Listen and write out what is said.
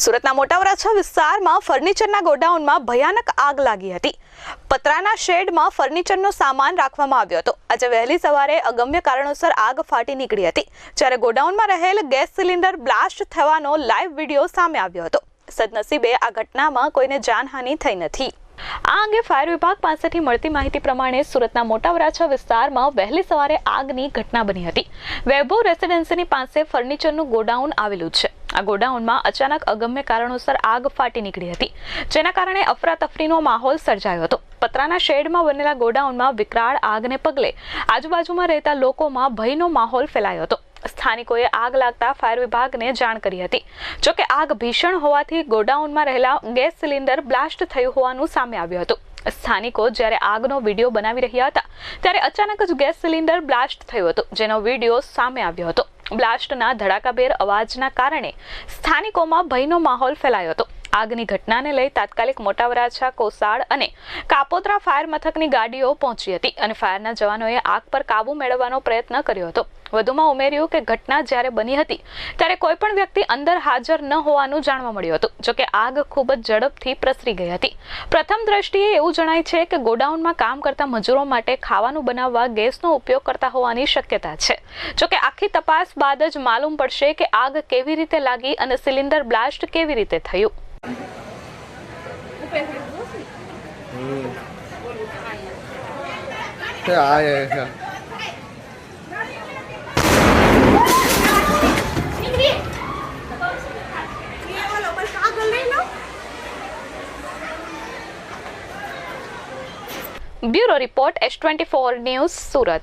સુરતના મોટા વરાછા વિસ્તારમાં ફર્નિચરના ગોડાઉનમાં ભયાનક આગ લાગી હતી. પતરાના શેડમાં ફર્નિચરનો સામાન રાખવામાં આવ્યો હતો. આજે વહેલી સવારે અગમ્ય કારણોસર આગ ફાટી નીકળી હતી, જ્યારે ગોડાઉનમાં રહેલ ગેસ સિલિન્ડર બ્લાસ્ટ થવાનો લાઈવ વીડિયો સામે આવ્યો હતો. સદનસીબે આ ઘટનામાં કોઈને જાનહાનિ થઈ નથી. આ અંગે ફાયર વિભાગ પાસેથી મળતી માહિતી પ્રમાણે સુરતના મોટા વરાછા વિસ્તારમાં વહેલી સવારે આગની ઘટના બની હતી. વૈભવ રેસિડેન્સીની પાસે ફર્નિચરનું ગોડાઉન આવેલું છે. આ ગોડાઉનમાં અચાનક અગમ્ય કારણોસર આગ ફાટી નીકળી હતી, જેના કારણે અફરાતફરીનો માહોલ સર્જાયો હતો. પતરાના શેડમાં બનેલા ગોડાઉનમાં વિકરાળ આગને પગલે આજુબાજુમાં રહેતા લોકોમાં ભયનો માહોલ ફેલાયો હતો. સ્થાનિકોએ આગ લાગતા ફાયર વિભાગને જાણ કરી હતી. જોકે આગ ભીષણ હોવાથી ગોડાઉનમાં રહેલા ગેસ સિલિન્ડર બ્લાસ્ટ થયું હોવાનું સામે આવ્યું હતું. સ્થાનિકો જ્યારે આગનો વીડિયો બનાવી રહ્યા હતા, ત્યારે અચાનક જ ગેસ સિલિન્ડર બ્લાસ્ટ થયો હતો, જેનો વીડિયો સામે આવ્યો હતો. બ્લાસ્ટના ધડાકાભેર અવાજના કારણે સ્થાનિકોમાં ભયનો માહોલ ફેલાયો હતો. આગની ઘટનાને લઈ તાત્કાલિક મોટા વરાછા કોસાડ અને કાપોત્રા ફાયર મથકની ગાડીઓ પહોંચી હતી અને ફાયરના જવાનોએ આગ પર કાબુ મેળવવાનો પ્રયત્ન કર્યો હતો. વધુમાં ઉમેર્યું કે ઘટના જ્યારે બની હતી, ત્યારે કોઈ પણ વ્યક્તિ અંદર હાજર ન હોવાનું જાણવા મળ્યું હતું, જોકે આગ ખૂબ જ ઝડપથી પ્રસરી ગઈ હતી. પ્રથમ દ્રષ્ટિએ એવું જણાય છે કે ગોડાઉનમાં કામ કરતા મજૂરો માટે ખાવાનું બનાવવા ગેસનો ઉપયોગ કરતા હોવાની શક્યતા છે. જોકે આખી તપાસ બાદ જ માલુમ પડશે કે આગ કેવી રીતે લાગી અને સિલિન્ડર બ્લાસ્ટ કેવી રીતે થયું. Bureau report H twenty four news Surat.